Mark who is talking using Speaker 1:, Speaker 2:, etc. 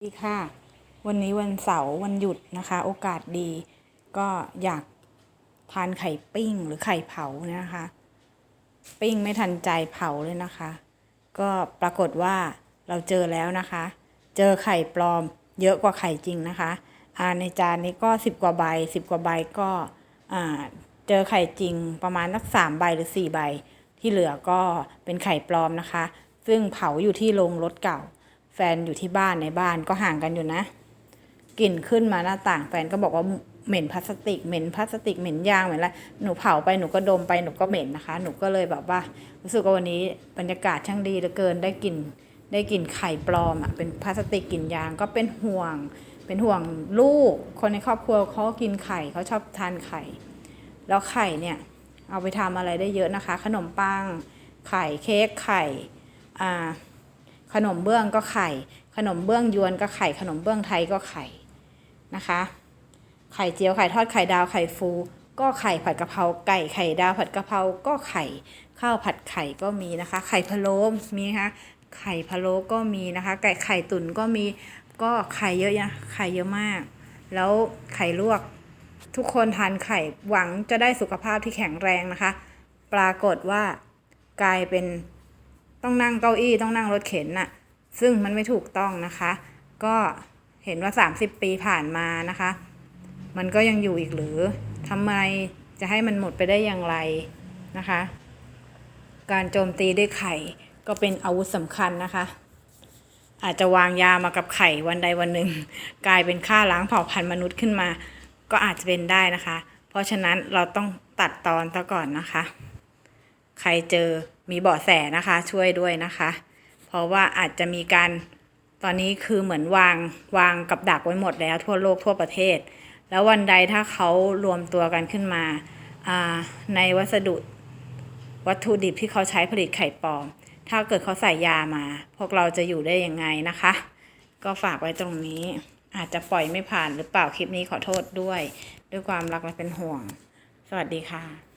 Speaker 1: สวัสดีค่ะ วันนี้วันเสาร์วันหยุดนะคะ โอกาสดี ก็อยากทานไข่ปิ้งหรือไข่เผานะคะ ปิ้งไม่ทันใจเผาเลยนะคะ ก็ปรากฏว่าเราเจอแล้วนะคะ เจอไข่ปลอมเยอะกว่าไข่จริงนะคะอ่าในจานนี้ก็สิบกว่าใบสิบกว่าใบก็อ่าเจอไข่จริงประมาณสักสามใบหรือสี่ใบ ที่เหลือก็เป็นไข่ปลอมนะคะ ซึ่งเผาอยู่ที่โรงรถเก่า แฟนอยู่ที่บ้านในบ้านก็ห่างกันอยู่นะกลิ่นขึ้นมาหน้าต่างแฟนก็บอกว่าเหม็นพลาสติกเหม็นพลาสติกเหม็นยางเหม็นอะไรหนูเผาไปหนูก็ดมไปหนูก็เหม็นนะคะ หนูก็เลยแบบว่ารู้สึกว่าวันนี้บรรยากาศช่างดีเหลือเกินได้กลิ่นได้กลิ่นไข่ปลอมอะเป็นพลาสติกกลิ่นยางก็เป็นห่วง เป็นห่วงลูก คนในครอบครัวเขากินไข่เขาชอบทานไข่ แล้วไข่เนี่ยเอาไปทำอะไรได้เยอะนะคะ ขนมปังไข่เค้กไข่อ่า ขนมเบื้องก็ไข่ ขนมเบื้องยวนก็ไข่ ขนมเบื้องไทยก็ไข่นะคะ ไข่เจียวไข่ทอดไข่ดาวไข่ฟู ก็ไข่ผัดกะเพราไก่ไข่ดาวผัดกะเพราก็ไข่ข้าวผัดไข่ก็มีนะคะ ไข่พะโล้มีนะคะไข่พะโล้ก็มีนะคะ ไก่ไข่ตุ๋นก็มีก็ไข่เยอะนะไข่เยอะมาก แล้วไข่ลวก ทุกคนทานไข่หวังจะได้สุขภาพที่แข็งแรงนะคะ ปรากฏว่ากลายเป็น ต้องนั่งเก้าอี้ต้องนั่งรถเข็นน่ะ ซึ่งมันไม่ถูกต้องนะคะ ก็เห็นว่า 30 ปีผ่านมานะคะ มันก็ยังอยู่อีกหรือทำไมจะให้มันหมดไปได้อย่างไรนะคะ การโจมตีด้วยไข่ก็เป็นอาวุธสำคัญนะคะ อาจจะวางยามากับไข่วันใดวันหนึ่ง กลายเป็นฆ่าล้างเผ่าพันธุ์มนุษย์ขึ้นมา ก็อาจจะเป็นได้นะคะ เพราะฉะนั้นเราต้องตัดตอนซะก่อนนะคะ ใครเจอ มีเบาะแสนะคะช่วยด้วยนะคะ เพราะว่าอาจจะมีการตอนนี้คือเหมือนวางวางกับดักไว้หมดแล้วทั่วโลกทั่วประเทศ แล้ววันใดถ้าเขารวมตัวกันขึ้นมาในวัสดุวัตถุดิบที่เขาใช้ผลิตไข่ปลอม ถ้าเกิดเขาใส่ยามา พวกเราจะอยู่ได้ยังไงนะคะ ก็ฝากไว้ตรงนี้ อาจจะปล่อยไม่ผ่านหรือเปล่าคลิปนี้ขอโทษด้วย ด้วยความรักและเป็นห่วง สวัสดีค่ะ